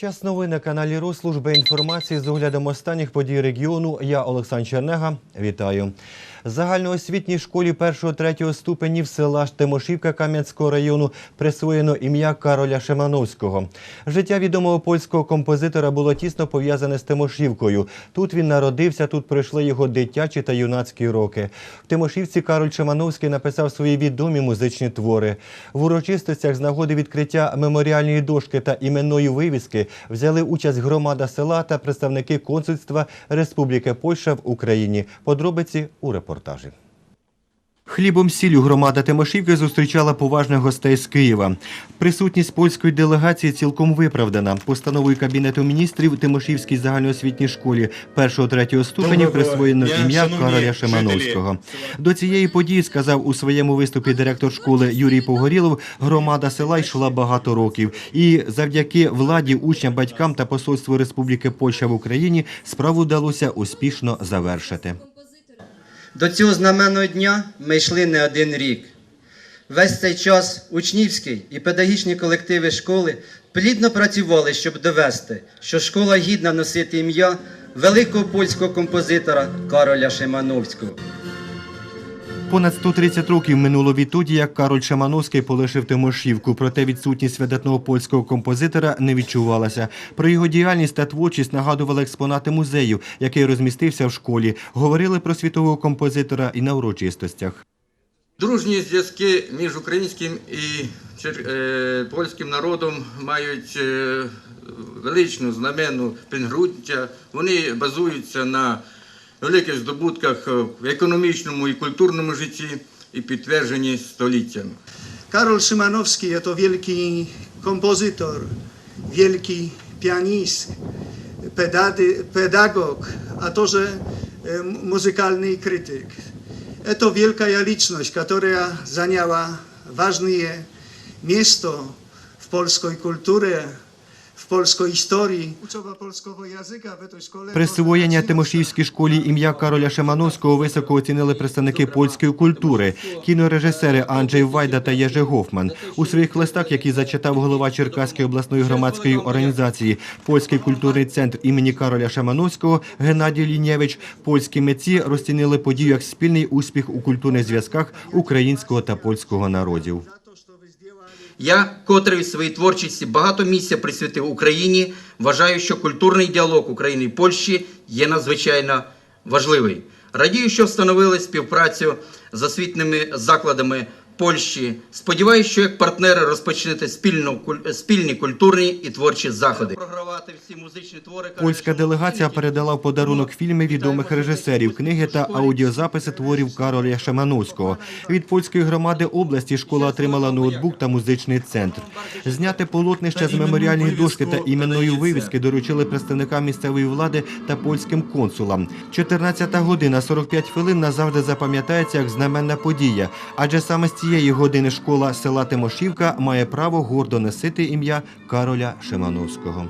Час новин на каналі РУ служби інформації з оглядом останніх подій регіону. Я Олександр Чернега. Вітаю. Загальноосвітній школі 1-3 ступенів села Тимошівка Кам'янського району присвоєно ім'я Кароля Шимановського. Життя відомого польського композитора було тісно пов'язане з Тимошівкою. Тут він народився, тут пройшли його дитячі та юнацькі роки. В Тимошівці Кароль Шимановський написав свої відомі музичні твори. В урочистостях з нагоди відкриття меморіальної дошки та іменної вивіски взяли участь громада села та представники консульства Республіки Польща в Україні. Подробиці у репортажі. Хлібом сіллю громада Тимошівки зустрічала поважних гостей з Києва. Присутність польської делегації цілком виправдана. Постановою Кабінету міністрів Тимошівській загальноосвітній школі 1-3 ступенів присвоєно ім'я жителі. Шимановського. До цієї події сказав у своєму виступі директор школи Юрій Погорілов. Громада села йшла багато років, і завдяки владі, учням, батькам та посольству Республіки Польща в Україні справу вдалося успішно завершити. До цього знаменного дня ми йшли не один рік. Весь цей час учнівський і педагогічні колективи школи плідно працювали, щоб довести, що школа гідна носити ім'я великого польського композитора Кароля Шимановського. Понад 130 років минуло відтоді, як Кароль Шамановський полишив Тимошівку, проте відсутність видатного польського композитора не відчувалася. Про його діяльність та творчість нагадували експонати музею, який розмістився в школі. Говорили про світового композитора і на урочистостях. Дружні зв'язки між українським і е, польським народом мають е, величну знаменну підґрунтя. Вони базуються на великих здобутках е, в економічному і культурному житті і підтверджені століттями. Karol Szymanowski to wielki kompozytor, wielki pianist, pedady, pedagog, a także e, muzykalny krytyk. To wielka liczność, która zajęła ważne miejsce w polskiej kulturze, w tej szkole... Присвоєння Тимошівській школі ім'я Кароля Шимановського високо оцінили представники польської культури, кінорежисери Анджей Вайда та Єжи Гофман. У своїх листах, які зачитав голова Черкаської обласної громадської організації Польський культурний центр імені Кароля Шимановського Геннадій Лінєвич, польські митці розцінили подію як спільний успіх у культурних зв'язках українського та польського народів. Я, котрий у своїй творчості багато місця присвятив Україні, вважаю, що культурний діалог України і Польщі є надзвичайно важливий. Радію, що встановили співпрацю з освітними закладами Польщі. Сподіваюся, що як партнери розпочнете спільну куль- спільні культурні і творчі заходи. Польська делегація передала в подарунок фільми відомих режисерів, книги та аудіозаписи творів Кароля Шамановського. Від польської громади області школа отримала ноутбук та музичний центр. Зняти полотнище з меморіальної дошки та іменної вивіски доручили представникам місцевої влади та польським консулам. 14 година 45 хвилин назавжди запам'ятається як знаменна подія, адже саме з цієї години школа села Тимошівка має право гордо носити ім'я Кароля Шимановського.